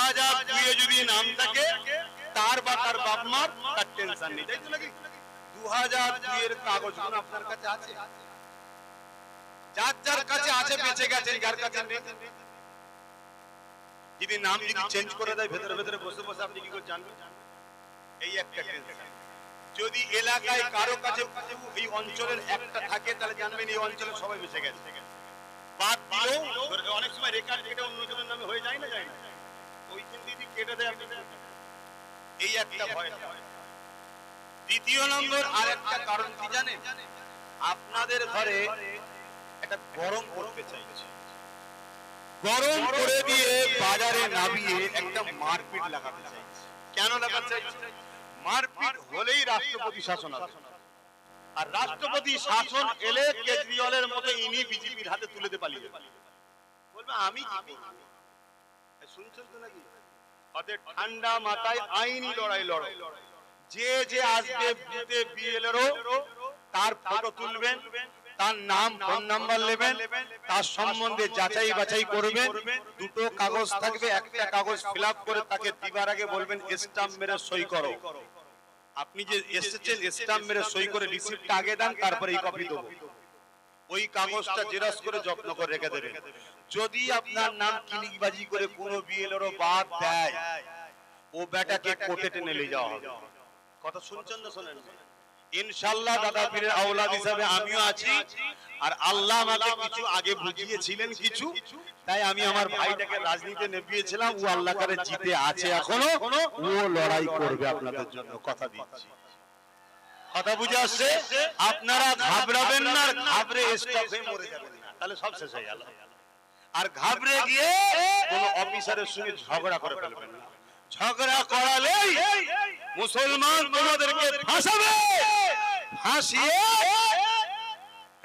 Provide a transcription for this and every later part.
হাজার দুয়ে যদি নাম থাকে, তার বা তার তার টেনশন নেই। দু হাজার আপনার কাছে আছে? যার যার কাছে আছে, বেঁচে গেছেন, যার কাছে যদি নাম যদি চেঞ্জ করে দেয়, ভেতরে ভেতরে বসে বসে আপনি কি করে জানবেন? এই একটা যদি এলাকায় কারও কাছে এই অঞ্চলের একটা থাকে, তাহলে জানবেন এই অঞ্চলে সবাই বেঁচে গেছে। বাদ দিলেও অনেক সময় রেকর্ড কেটে অন্যজনের নামে হয়ে যায় না যায় না। ওইখান দিদি কেটে দেয় আপনি এই একটা ভয়। দ্বিতীয় নম্বর আর একটা কারণ কি জানেন? আপনাদের ঘরে একটা গরম করতে চাইছে। গরম করে দিয়ে বাজারে নামিয়ে একটা মারপিট লাগাতে চাইছে। কেন লাগাতে চাইছে? মারপিট হলেই রাষ্ট্রপতি শাসন হবে। আর রাষ্ট্রপতি শাসন এলে কেজরিওয়ালের মতো ইনি বিজেপির হাতে তুলে দিয়ে পালিয়ে বলবে আমি কি ঠান্ডা মাথায় আইনি লড়াই লড়ো। যে যে বিএলএরও তার ফটো তুলবেন, তার নাম ফোন নাম্বার নেবেন, তার সম্বন্ধে যাচাই বাছাই করবেন, দুটো কাগজ থাকবে, একটা কাগজ ফিল করে তাকে দিবার আগে বলবেন স্টাম্প মেরে সই করো। আপনি যে এসেছেন স্টাম্প মেরে সই করে রিসিপ্টটা আগে দেন, তারপরে এই কপি দেবো। ওই কাগজটা জেরক্স করে যত্ন করে রেখে দেবেন। যদি আপনার নাম ক্লিকবাজি করে কোনো বিএলএরও বাদ দেয় ও বেটাকে কোর্টে টেনে নিয়ে যাওয়া হবে। কথা শুনছেন না শোনেন? ইনশাল্লাহ দাদা পীরের আওলাদ হিসাবে আমিও আছি। আর আল্লাহ আমাকে কিছু আগে বুঝিয়েছিলেন কিছু তাই আমি আমার ভাইটাকে রাজনীতিতে নেবিয়েছিলাম ও আল্লাহ করে জিতে আছে এখনও। ও লড়াই করবে আপনাদের জন্য। কথা দিচ্ছি। কথা বুঝে আসছে? আপনারা ঘাবড়াবেন না, ঘাবড়ে স্টপ হয়ে মরে যাবেন না। তাহলে সব শেষ হয়ে গেল। আর ঘাবড়ে গিয়ে কোন অফিসারের সঙ্গে ঝগড়া করে ফেলবেন না। ঝগড়া করালেই মুসলমান তোমাদেরকে ফাঁসাবে। ফাঁসিয়ে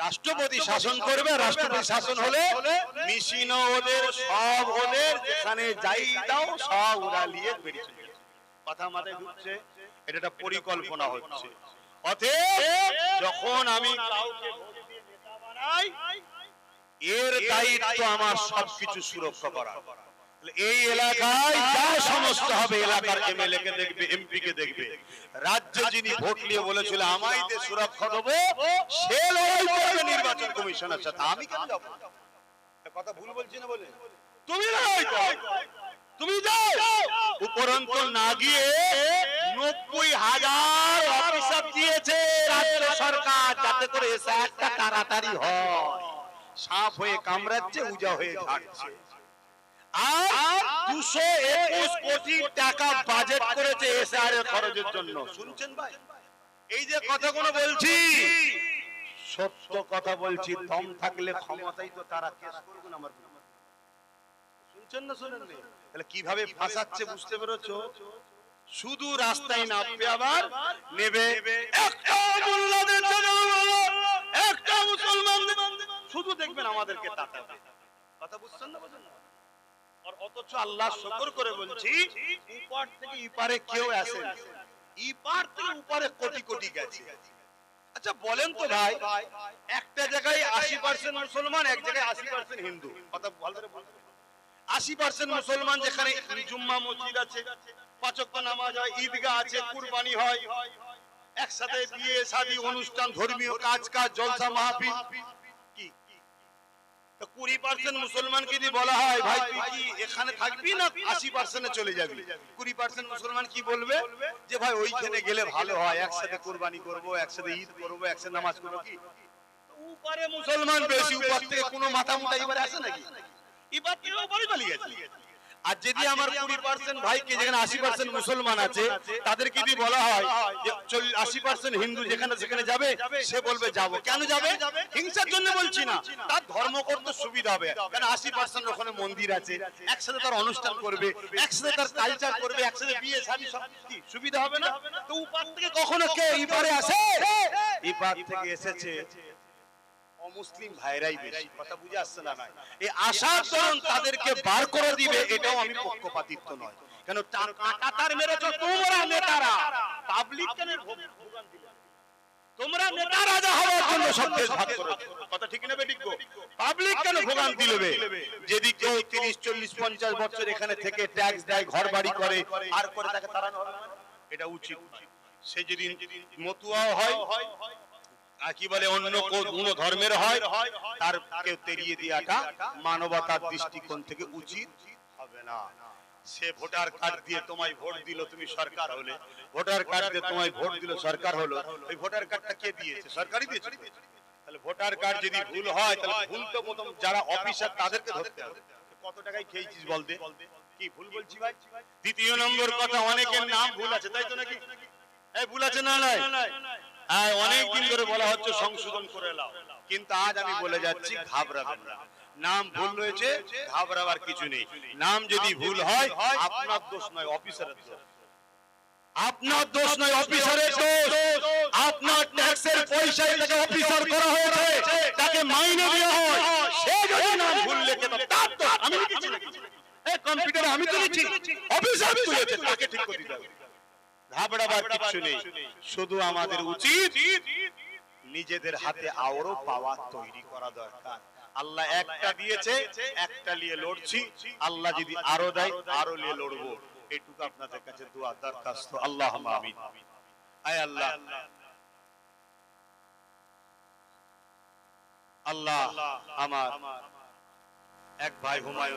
রাষ্ট্রপতি শাসন করবে। রাষ্ট্রপতি শাসন হলে মিশিন ওদের, সব ওদের, যেখানে যাই দাও সব ওরা নিয়ে বেরিয়ে। কথা মাথায় ঢুকছে, এটা একটা পরিকল্পনা হচ্ছে। অতএব যখন আমি কাউকে ভোট দিয়ে নেতা বানাই এর দায়িত্ব আমার সবকিছু সুরক্ষা করা এই এলাকায় যা সমস্ত হবে এলাকার এমএলএ কে দেখবে এমপি কে দেখবে। রাজ্যে যিনি ভোট নিয়ে বলেছিল আমায় দিয়ে সুরক্ষা দেবো সে লড়াই করবে নির্বাচন কমিশনের সাথে। আমি কেন যাব? কথা ভুল বলছি না বলে? তুমি লড়াই করো। তুমি যাও। উপরন্ত না গিয়ে নব্বই হাজার দিয়েছে রাজ্য সরকার যাতে করে একটা তাড়াতাড়ি হয়। সাপ হয়ে কামড়াচ্ছে উজা হয়ে ঝাড়ছে। আর দুশো একুশ কোটি টাকা বাজেট করেছে এসআর এর খরচের জন্য। শুনছেন ভাই? এই যে কথাগুলো বলছি সত্য কথা বলছি দম থাকলে ক্ষমতাই তো তারা কেস করবেন আমার শুনছেন না শুনেন তাহলে কীভাবে ফাঁসাচ্ছে বুঝতে পেরেছ? শুধু রাস্তায় নামবে আবার নেবে। একটা মোল্লাদের একটা মুসলমানদের শুধু দেখবেন আমাদেরকে তাকাবে। কথা বুঝছেন না বুঝছেন না? আর অথচ আল্লাহ শুকর করে বলছি উপার থেকে ইপারে কেউ আসে ইপার থেকে উপারে কোটি কোটি গেছে। আচ্ছা বলেন তো ভাই একটা জায়গায় আশি পার্সেন্ট মুসলমান এক জায়গায় আশি পার্সেন্ট হিন্দু। কথা ভালো করে আশি পার্সেন্ট মুসলমান যেখানে জুম্মা মসজিদ আছে পাঁচক্য নামাজ হয়, ঈদগাহ আছে, কুরবানি হয়, একসাথে বিয়ে, শাদী অনুষ্ঠান, ধর্মীয় কাজ কাজ জলসা মাহফিল। কুড়ি পার্সেন্ট মুসলমানকে যদি বলা হয়, ভাই, তুই কি এখানে থাকবি না আশি পার্সেন্টে চলে যাবি? কুড়ি পার্সেন্ট মুসলমান কি বলবে? যে, ভাই, ওইখানে গেলে ভালো হয়, একসাথে কোরবানি করব, একসাথে ঈদ করব, একসাথে নামাজ করব। কি? উপারে মুসলমান বেশি, উপর থেকে কোনো মাথা মুথা এবারে আসে নাকি? আর যদি আমার কুড়ি পার্সেন্ট ভাইকে যেখানে আশি পার্সেন্ট মুসলমান আছে তাদেরকে যদি বলা হয় যে আশি পার্সেন্ট হিন্দু যেখানে সেখানে যাবে সে বলবে যাব। কেন যাবে? হিংসার জন্য বলছি না। তার ধর্ম করতে সুবিধা হবে। কারণ আশি পার্সেন্ট ওখানে মন্দির আছে একসাথে তার অনুষ্ঠান করবে একসাথে তার কালচার করবে একসাথে বিয়ে শাদী সব সুবিধা হবে না? তো উপার থেকে কখনো কে ইপারে আসে? ইপার থেকে এসেছে। অমুসলিম ভাইরাই বেশি। কথা বুঝে আসছে না নয় এই আশার দরুন তাদেরকে বার করে দিবে এটাও আমি পক্ষপাতিত্ব নয়। কেন টা- কাঁটা তার মেরেছ তোমরা নেতারা? পাবলিক কেন ভোগান তোমরা নেতা রাজা হওয়ার জন্য সব দেশ ভাগ করেছ। কথা ঠিক না বেঠিক পাবলিক কেন ভোগান্তি নেবে যদি কেউ তিরিশ চল্লিশ পঞ্চাশ বছর এখানে থেকে ট্যাক্স দেয় ঘর বাড়ি করে আর করে তাকে তাড়ানো হবে এটা উচিত সে যদি মতুয়াও হয় কি বলে অন্য কোন ধর্মের হয় তার কেউ তেড়িয়ে দেওয়াটা মানবতার দৃষ্টিকোণ থেকে উচিত হবে না। সে ভোটার কার্ড দিয়ে তোমায় ভোট দিল তুমি সরকার হলে। ভোটার কার্ড দিয়ে তোমায় ভোট দিল সরকার হলো ওই ভোটার কার্ডটা কে দিয়েছে? সরকারই দিয়েছে তাহলে ভোটার কার্ড যদি ভুল হয় তাহলে ভুল তো প্রথম যারা অফিসার তাদেরকে ধরতে হবে। কত টাকায় খেয়েছিস বলতে? কি ভুল বলছি ভাই? দ্বিতীয় নম্বর কথা অনেকের নাম ভুল আছে তাই তো নাকি? এই ভুল আছে না নাই। অনেক দিন ধরে বলা হচ্ছে সংশোধন করে নাও। কিন্তু আজ আমি বলে যাচ্ছি ঘাবড়াবেন না। নাম ভুল রয়েছে ঘাবড়াবার কিছু নেই। নাম যদি ভুল হয় আপনার দোষ নয় অফিসারের দোষ। আপনার দোষ নয় অফিসারের দোষ। আপনার ট্যাক্সের পয়সায় তাকে অফিসার করা হয়েছে। তাকে মাইনে দেওয়া হয়। সে যদি নাম ভুল লেখে তার দোষ। আমি লিখেছি। এই কম্পিউটারে আমি তো লিখছি। অফিসার তুলেছে তাকে ঠিক করে দিতে হবে। ঘাবড়াবার কিছু নেই। শুধু আমাদের উচিত নিজেদের হাতে আরও পাওয়ার তৈরি করা দরকার। আল্লাহ একটা দিয়েছে একটা নিয়ে লড়ছি। আল্লাহ যদি আরও দেয় আরও নিয়ে লড়বো। এটুকু আপনাদের কাছে দোয়া দরখাস্ত। আল্লাহ আমিন। আয় আল্লাহ। আল্লাহ। আমার এক ভাই হুমায়ুন